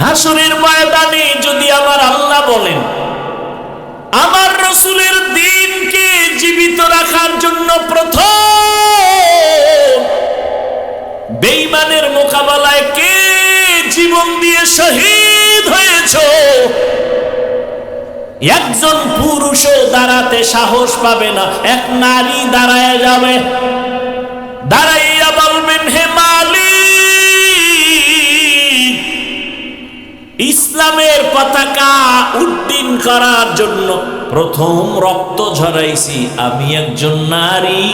হাসুরের ময়দানে যদি আমার আল্লাহ বলেন, আমার রসুলের দিনকে জীবিত রাখার জন্য প্রথম বেইমানের মোকাবেলায় কে জীবন দিয়ে শহীদ হয়েছ? একজন পুরুষও দাঁড়াতে সাহস পাবে না, এক নারী দাঁড়ায় যাবে। দাঁড়াইয়া বলবেন, হে মালিক ইসলামের পতাকা উড্ডীন করার জন্য প্রথম রক্ত ঝরাইছি আমি একজন নারী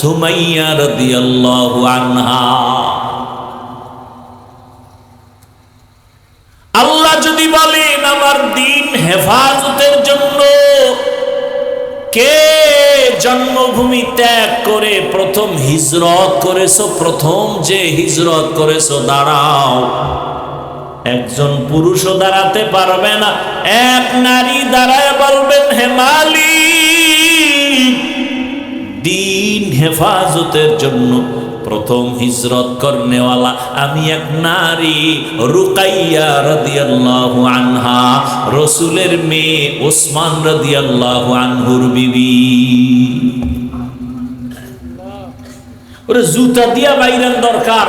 সুমাইয়া রাদিয়াল্লাহু আনহা। আল্লাহ যদি বলেন, আমার দিন হেফাজতের জন্য কে জন্মভূমি ত্যাগ করে প্রথম হিজরত করেছ, প্রথম যে হিজরত করেছ, দাঁড়াও। একজন পুরুষও দাঁড়াতে পারবে না। এক নারী দাঁড়ায় বলবেন, হে মালিক, দিন হেফাজতের জন্য প্রথম হিজরত করনেওয়ালা আমি এক নারী, রুকাইয়া রাদিয়াল্লাহু আনহা, রসুলের মেয়ে ওসমান রাদিয়াল্লাহু আনহুর বিবি। ওরে জুতা দিয়া বাইরের দরকার।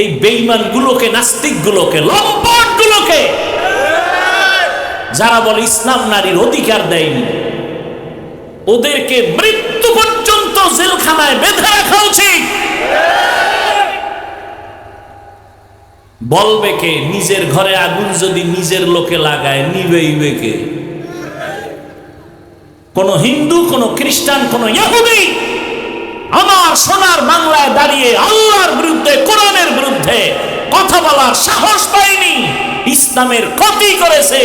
এই বেইমান গুলোকে নাস্তিক গুলোকে যারা বলে ইসলাম নারীর অধিকার দেয়নি, ওদেরকে মৃত্যু পর্যন্ত জেলখানায় বেঁধে রাখা উচিত। বলবে কে, নিজের ঘরে আগুন যদি নিজের লোকে লাগায় নিবেইবে কে কোন হিন্দু, কোন খ্রিস্টান, কোন ইহুদি আমার সোনার বাংলায় দাঁড়িয়ে আল্লাহর বিরুদ্ধে কোরআনের বিরুদ্ধে কথা বলার সাহস পায়নি। ইসলামের ক্ষতি করেছে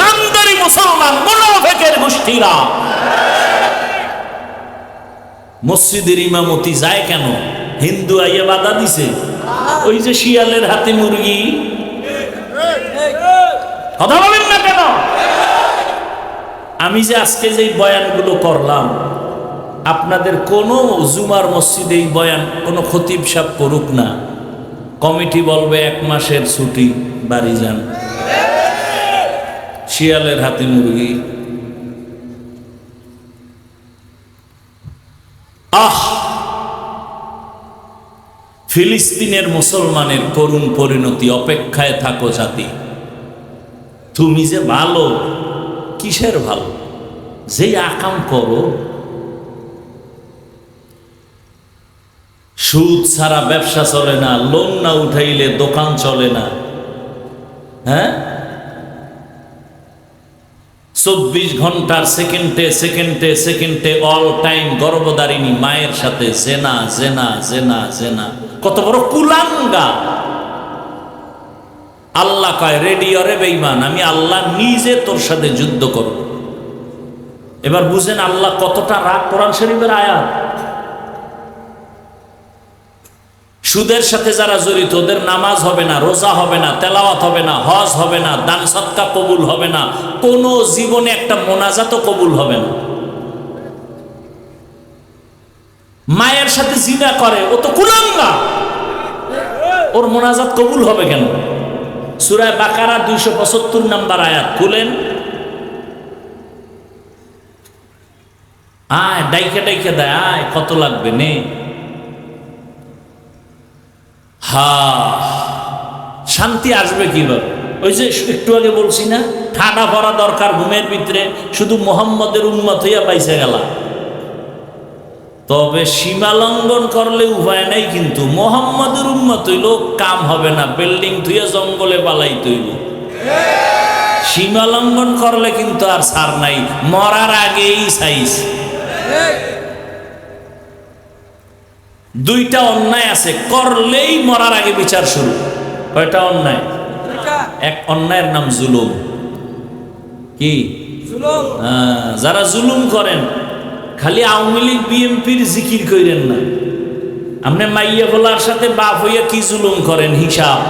নামদারি মুসলমান মোনাফেকের গোষ্ঠীরা। মসজিদের ইমামতি যায় কেন? হিন্দু আইয়া বাধা দিছে। ওই যে শিয়ালের হাতে মুরগি। কথা বলেন না কেন? আমি যে আজকে যে বয়ানগুলো করলাম, আপনাদের কোনো জুমার মসজিদে এই বয়ান কোনো খতিব সাপ করুক না। কমিটি বলবে এক মাসের ছুটি, বাড়ি যান। শিয়ালের হাতে মুরগি। আহ! ফিলিস্তিনের মুসলমানের করুণ পরিণতি, অপেক্ষায় থাকো জাতি। তুমি যে ভালো, কিসের ভালো? যে আকাম করো সুদ ছাড়া ব্যবসা চলে না লোন না উঠাইলে দোকান চলে না। হ্যাঁ? চব্বিশ ঘণ্টার সেকেন্ডে সেকেন্ডে সেকেন্ডে অল টাইম গর্ভদারিণী মায়ের সাথে জেনা জেনা জেনা জেনা। কত বড় কুলাঙ্গা। আল্লাহ কয় রেডিও রে বেইমান আমি আল্লাহ নিজে তোর সাথে যুদ্ধ করব। এবার বুঝেন আল্লাহ কতটা রাগ কোরআন শরীফের আয়াত। সুদের সাথে যারা জড়িত, ওদের নামাজ হবে না, রোজা হবে না, তেলাওয়াত হবে না, হজ হবে না, দান সৎকা কবুল হবে না, কোনো জীবনে একটা মোনাজাতও কবুল হবে না। মায়ের সাথে জিনা করে, ও তো কুলাঙ্গা ওর মোনাজাত কবুল হবে কেন? সুরায় বাকারা দুইশো পঁচাত্তর নাম্বার আয়াত, খুলেন। আয়, ডাইকে ডাইকে দেয়, আয়, কত লাগবে, নে। হা, শান্তি আসবে কীভাবে ওই যে একটু আগে বলছি না ঠাডা ভরা দরকার ঘুমের ভিতরে, শুধু মোহাম্মদের উন্মত হইয়া পাইছে গেলা। তবে সীমা লঙ্ঘন করলে উপায় নাই কিন্তু, মোহাম্মদের উন্মত হইল কাম হবে না, বিল্ডিং থুয়ে জঙ্গলে পালাই তৈব সীমা লঙ্ঘন করলে কিন্তু আর সার নাই, মরার আগেই সাইজ। দুইটা অন্যায় আছে করলেই মরার আগে বিচার শুরু। কয়টা অন্যায়? এক অন্যায়ের নাম জুলুম। কি? হ্যাঁ, যারা জুলুম করেন খালি আওয়ামী লীগ বিএনপির জিকির কইরেন না। আপনি মাইয়া বলার সাথে বাপ হইয়া কি জুলুম করেন? হিসাব।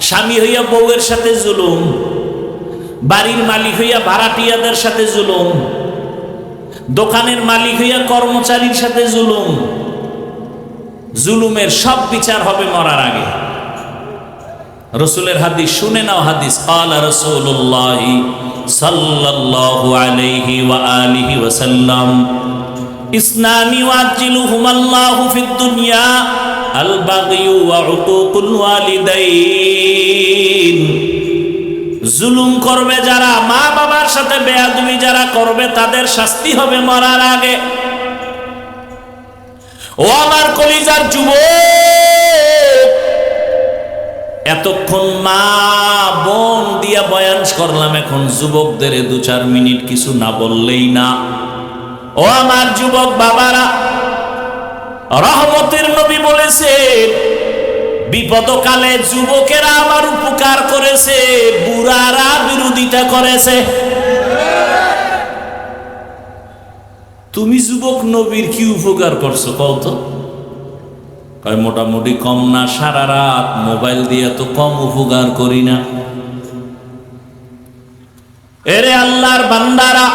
স্বামী হইয়া বউয়ের সাথে জুলুম। বাড়ির মালিক হইয়া ভাড়াটিয়াদের সাথে জুলুম। দোকানের মালিক হইয়া কর্মচারীর সাথে জুলুম। জুলুমের সব বিচার হবে মরার আগে। রসুলের হাদিস শুনে নাও, হাদিস আলা রসুল্লাহ সাল্লাল্লাহু আলাইহি ওয়া আলিহি ওয়া সাল্লাম ইসনানি ওয়াজিলুহুমাল্লাহু ফিদ দুনিয়া আল বাগিউ ওয়া উকুকুল ওয়ালিদাইন। জুলুম করবে যারা মা বাবার সাথে বেয়াদবি যারা করবে, তাদের শাস্তি হবে মরার আগে। ও আমার কলিজার যুবক, এতক্ষণ মা বোন দিয়া বয়ান করলাম, এখন যুবকদের দু চার মিনিট কিছু না বললেই না। ও আমার যুবক বাবারা, রহমতের নবী বলেছে, বিপদকালে যুবকেরা আমার উপকার করেছে, বুড়ারা বিরোধিতা করেছে। তুমি যুবক নবীর কি উপকার করছ কত কয়, মোটামুটি কম না, সারা রাত মোবাইল দিয়ে তো কম উপকার করি না। এরে আল্লাহর বান্দারা,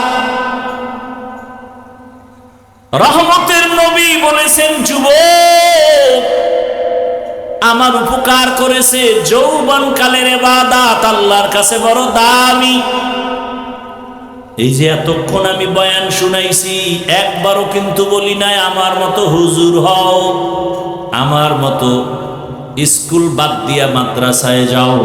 রহমতের নবী বলেছেন, যুবক, আমার উপকার করেছে যৌবন কালের এবাদাত আল্লাহর কাছে বড় দামি। এই যে এতক্ষণ আমি বয়ান শুনাইছি, একবারও কিন্তু বলি নাই, আমার মতো হুজুর হও, আমার মতো স্কুল বাদ দিয়া মাদ্রাসায় যাও।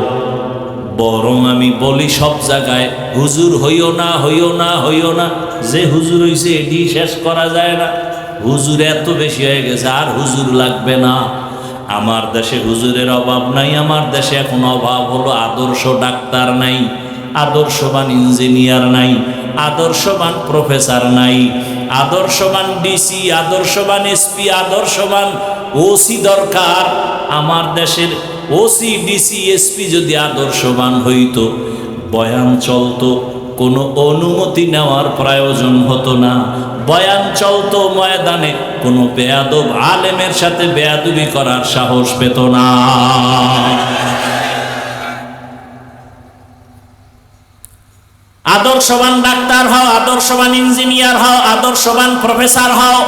বরং আমি বলি সব জায়গায়, হুজুর হইও না হইও না হইও না, যে হুজুর হইছে এটি শেষ করা যায় না। হুজুর এত বেশি হয়ে গেছে, আর হুজুর লাগবে না। আমার দেশে হুজুরের অভাব নাই, আমার দেশে এখন অভাব হলো আদর্শ ডাক্তার নাই, আদর্শবান ইঞ্জিনিয়ার নাই আদর্শবান প্রফেসর নাই। আদর্শবান ডিসি আদর্শবান এসপি আদর্শবান ওসি দরকার। আমার দেশের ওসি ডিসি এসপি যদি আদর্শবান হইতো, বয়ান চলতো, কোনো অনুমতি নেওয়ার প্রয়োজন হতো না। বয়ান চলতো ময়দানে, কোনো বেয়াদব আলেমের সাথে বেয়াদুবি করার সাহস পেত না। আদর্শবান ডাক্তার হও, আদর্শবান ইঞ্জিনিয়ার হও, আদর্শবান প্রফেসর হও।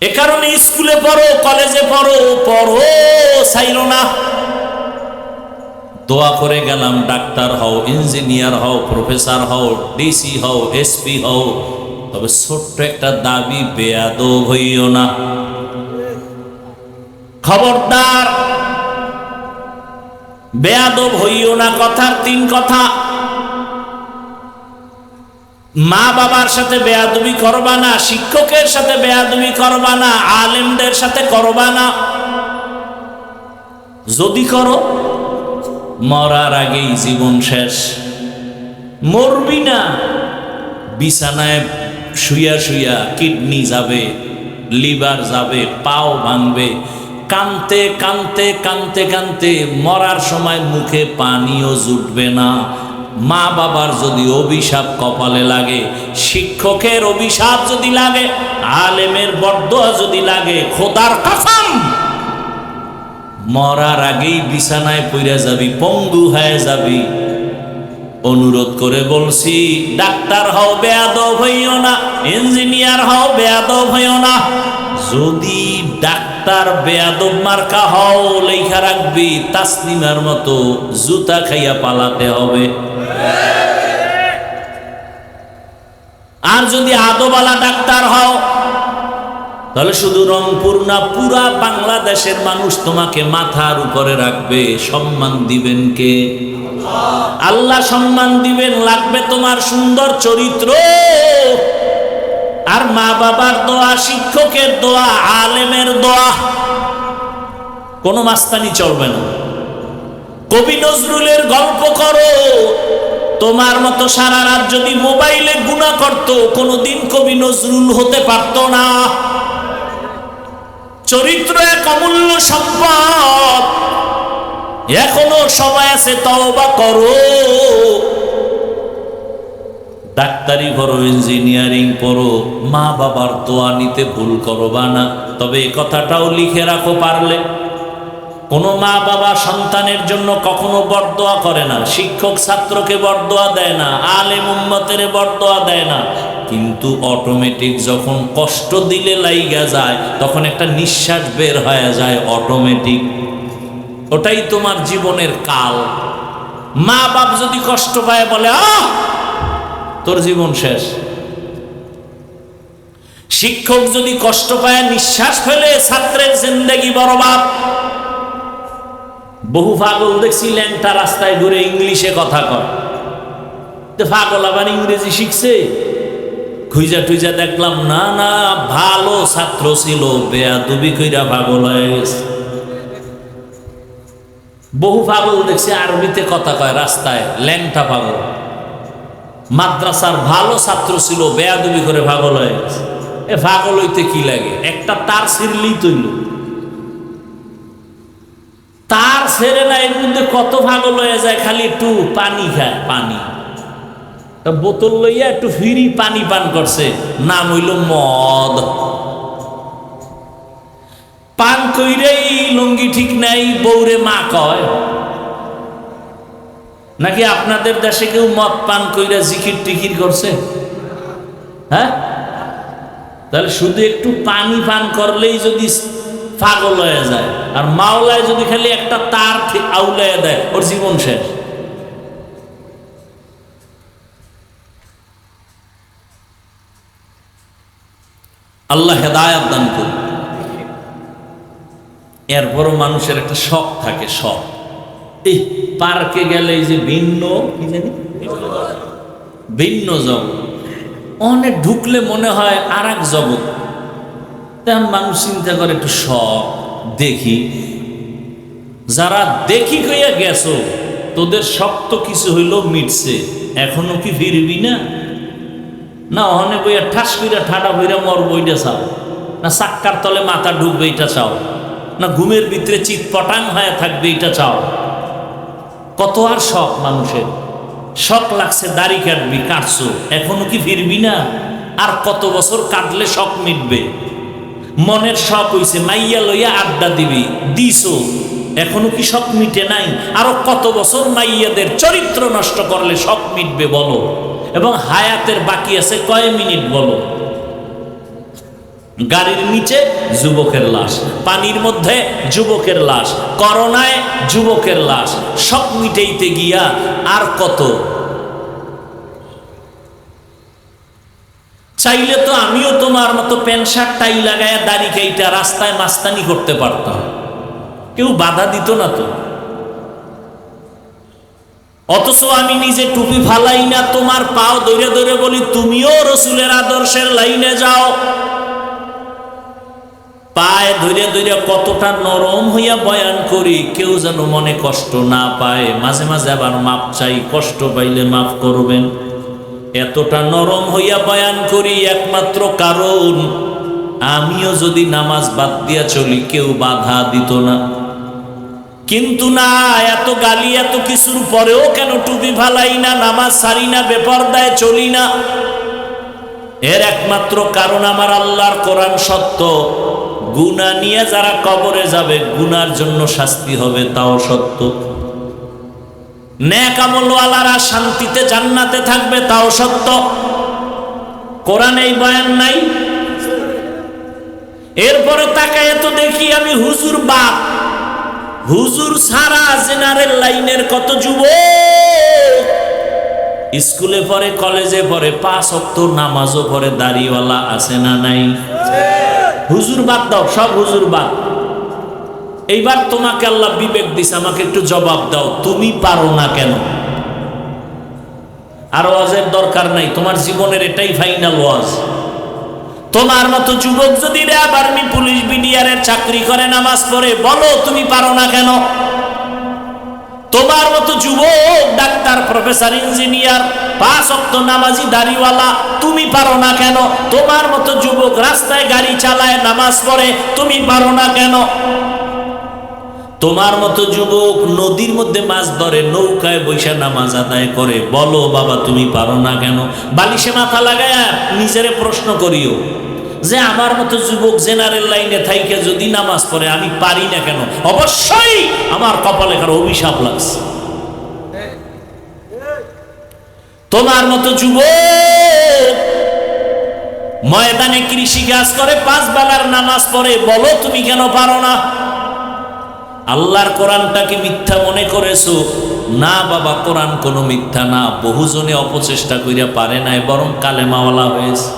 এ কারণে স্কুলে পড়ো, কলেজে পড়ো পড়ো, চাইল না। দোয়া করে গেলাম, ডাক্তার হও, ইঞ্জিনিয়ার হও, প্রফেসর হও, ডিসি হও, এসপি হও। তবে ছোট্ট একটা দাবি, বেয়াদব হইও না। খবরদার বেয়াদব হইও না কথার তিন কথা। মা বাবার সাথে বেয়াদবি করবা না, শিক্ষকের সাথে বেয়াদবি করবা না, আলেমদের সাথে করবা না। যদি করো, মরার আগেই জীবন শেষ। মরবি না, বিছানায় শুইয়া শুইয়া কিডনি যাবে, লিভার যাবে, পাও ভাঙবে কানতে কানতে কানতে কানতে মরার সময় মুখে পানিও জুটবে না। মা বাবার যদি অভিশাপ কপালে লাগে, শিক্ষকের অভিশাপ যদি লাগে, আলেমের বরদোয়া যদি লাগে, খোদার কাসাম, মরার আগেই বিছানায় পইরা যাবি, পঙ্গু হয়ে যাবি। অনুরোধ করে বলছি, ডাক্তার হও, বেয়াদব হইও না, ইঞ্জিনিয়ার হও, বেয়াদব হইও না। যদি ডাক্তার বেয়াদব মার্কা হও লেখা রাখবি তাসলিমার মতো জুতা খাইয়া পালাতে হবে। আর যদি আদবালা ডাক্তার হও, তাহলে শুধু রংপুর না, পুরা বাংলাদেশের মানুষ তোমাকে মাথার উপরে রাখবে। সম্মান দিবেন কে? আল্লাহ সম্মান দিবেন, লাগবে তোমার সুন্দর চরিত্র। আর মা বাবার দোয়া, শিক্ষকের দোয়া, আলেমের দোয়া, কোনো মাস্তানি চলবে না। কবি নজরুলের গল্প করো, তোমার মতো সারা রাত যদি মোবাইলে গুণা করতো, কোনোদিন কবি নজরুল হতে পারতো না। চরিত্র এক অমূল্য সম্পদ, এখনও সময় আছে তওবা করো। ডাক্তারি করো ইঞ্জিনিয়ারিং পড়ো, মা বাবার দোয়া নিতে ভুল করবা না। তবে এই কথাটাও লিখে রাখো পারলে। কোনো মা বাবা সন্তানের জন্য কখনো বরদোয়া করে না। শিক্ষক ছাত্রকে বরদোয়া দেয় না আলে উম্মতের বরদোয়া দেয় না। কিন্তু অটোমেটিক যখন কষ্ট দিলে লাইগা যায়, তখন একটা নিঃশ্বাস বের হয়ে যায় অটোমেটিক ওটাই তোমার জীবনের কাল। মা বাপ যদি কষ্ট পায় বলে, আহ তোর জীবন শেষ। শিক্ষক যদি কষ্ট পায়, নিঃশ্বাস ফেলে ছাত্রের জিন্দগি বরবাদ। বহু পাগল দেখছি ল্যাংটা রাস্তায় ঘুরে ইংলিশে কথা কয়। তো পাগল আবার ইংরেজি শিখছে? খুঁজা টুইজা দেখলাম, না না, ভালো ছাত্র ছিল বেয়া দুবি কইরা পাগল হয়ে গেছে। বহু পাগল দেখছি আরবিতে কথা কয়, রাস্তায় ল্যাংটা পাগল। মাদ্রাসার ভালো ছাত্র ছিল, বেয়াদুবি করে পাগল হয়ে গেছে। এ পাগল হইতে কি লাগে? একটা তার ছিঁড়লেই তৈল তার ছেড়ে না, এর মধ্যে কত পাগল হয়ে যায়, খালি একটু পানি খায়, পানি। বোতল লইয়া একটু ফিরি পানি পান করছে, নাম হইল মদ। পান কইরেই লুঙ্গি ঠিক নাই বৌরে মা কয় নাকি আপনাদের দেশে কেউ মদ পান কইরা জিকির টিকির করছে? হ্যাঁ? তাহলে শুধু একটু পানি পান করলেই যদি পাগল হয়ে যায়, আর মাওলায় যদি খালি একটা তার আউলায় দেয়, ওর জীবন শেষ। আল্লাহ হেদায়াত দান করুন। এরপরও মানুষের একটা শখ থাকে, শখ। এই পার্কে গেলে এই যে ভিন্ন, কি জানি? ভিন্ন জগৎ অনেক ঢুকলে মনে হয় আর এক জগৎ তেমন মানুষ চিন্তা করে একটু শখ, দেখি। যারা দেখি কইয়া গেছো, তোদের শক্ত কিছু হইল মিটছে। এখনও কি ফিরবি না? না অনেক বইয়া ঠাস কইরা ঠাডা বইরা মর বইটা চাও। না, চাক্কার তলে মাথা ঢুকবে এটা চাও। না, ঘুমের ভিতরে চিৎ পটাং হয়ে থাকবে এটা চাও। কত আর শখ মানুষের? শখ লাগছে দাড়ি কাটবি, কাটছো। এখনও কি ফিরবি না? আর কত বছর কাটলে শখ মিটবে? মনের শখ হইছে, মাইয়া লইয়া আড্ডা দিবি, দিছো। এখনও কি শখ মিটে নাই? আরও কত বছর মাইয়াদের চরিত্র নষ্ট করলে শখ মিটবে বলো। এবং হায়াতের বাকি আছে কয় মিনিট বলো? গাড়ির নিচে যুবকের লাশ, পানির মধ্যে যুবকের লাশ, করোনায় যুবকের লাশ, সব মিটেইতে গিয়া আর কত? চাইলে তো আমিও তোমার মতো প্যান্ট শার্ট, টাই লাগায় দাড়ি কেইটা রাস্তায় মাস্তানি করতে পারতাম। কেউ বাধা দিত না তো। অথচ আমি নিজে টুপি ফালাই না, তোমার পাও দৌড়ে দৌড়ে বলি, তুমিও রসুলের আদর্শের লাইনে যাও। পায়ে ধরে ধরে কতটা নরম হইয়া বয়ান করি, কেউ যেন মনে কষ্ট না পায়। মাঝে মাঝে আবার মাপ চাই, কষ্ট পাইলে মাফ করবেন। এতটা নরম হইয়া বয়ান করি একমাত্র কারণ, আমিও যদি নামাজ বাদ দিয়া চলি, কেউ বাধা দিত না। কিন্তু না, এত গালি, এত কিছুর পরেও কেন টুপি ফালাই না, নামাজ সারি না, বেপরদায় চলি না? এর একমাত্র কারণ আমার আল্লাহর কোরআন সত্য। গুণা নিয়ে যারা কবরে যাবে, গুনার জন্য শাস্তি হবে, তাও সত্য। ন্যাকামলওয়ালারা শান্তিতে জান্নাতে থাকবে, তাও সত্য। কোরআন এই বয়ান নাই। এরপরে তাকায় তো দেখি আমি হুজুর বাপ। হুজুর সারা জেনারেল লাইনের কত যুবক? স্কুলে পড়ে, কলেজে পড়ে, পাঁচ অক্ত নামাজও পড়ে, দাড়িওয়ালা আছে না নাই? হুজুর বাদ দাও, সব হুজুর বাদ। এইবার তোমাকে আল্লাহ বিবেক দিছে, আমাকে একটু জবাব দাও, তুমি পারো না কেন? আর ওয়াজের দরকার নাই, তোমার জীবনের এটাই ফাইনাল ওয়াজ। তোমার মতো যুবক যদি র্যাব আর্মি পুলিশ বিডিআর এর চাকরি করে, নামাজ পড়ে, বলো তুমি পারো না কেন? তোমার মতো যুবক, ডাক্তার, প্রফেসর, ইঞ্জিনিয়ার, পাঁচ অক্ত নামাজি, দাড়িওয়ালা, তুমি পারো না কেন? তোমার মতো যুবক রাস্তায় গাড়ি চালায়, নামাজ পড়ে, তুমি পারো না কেন? তোমার মতো যুবক নদীর মধ্যে মাছ ধরে, নৌকায় বৈশা নামাজ আদায় করে, বলো বাবা, তুমি পারো না কেন? বালিশে মাথা লাগায় নিজেরে প্রশ্ন করিও। যে আমার মতো যুবক জেনারেল লাইনে থাইকে যদি নামাজ পড়ে, আমি পারি না কেন? অবশ্যই আমার কপালে কারও অভিশাপ লাগছে। তোমার মতো যুবক ময়দানে কৃষি কাজ করে, পাঁচ বেলার নামাজ পড়ে, বলো তুমি কেন পারো না? আল্লাহর কোরআনটাকে মিথ্যা মনে করেছ? না বাবা, কোরআন কোনো মিথ্যা না। বহুজনে অপচেষ্টা করিয়া পারে নাই, বরং কালেমাওয়ালা হয়েছে।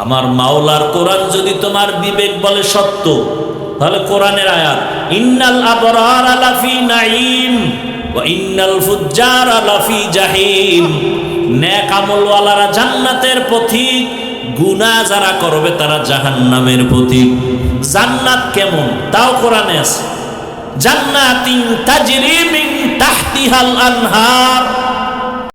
আমার মাওলার কোরআন যদি তোমার বিবেক বলে সত্য, তাহলে কোরআনের আয়াত, ইন্নাল আবরার আলাফি নাইম ইন্নাল ফুজ্জার আলাফি জাহিম। নেক আমলওয়ালারা জান্নাতের পথিক, গুনাহ যারা করবে তারা জাহান্নামের পথিক। জান্নাত কেমন? তাও কোরআনে আছে। জান্নাতিন তাজরি মিন তাহতিহাল আনহার।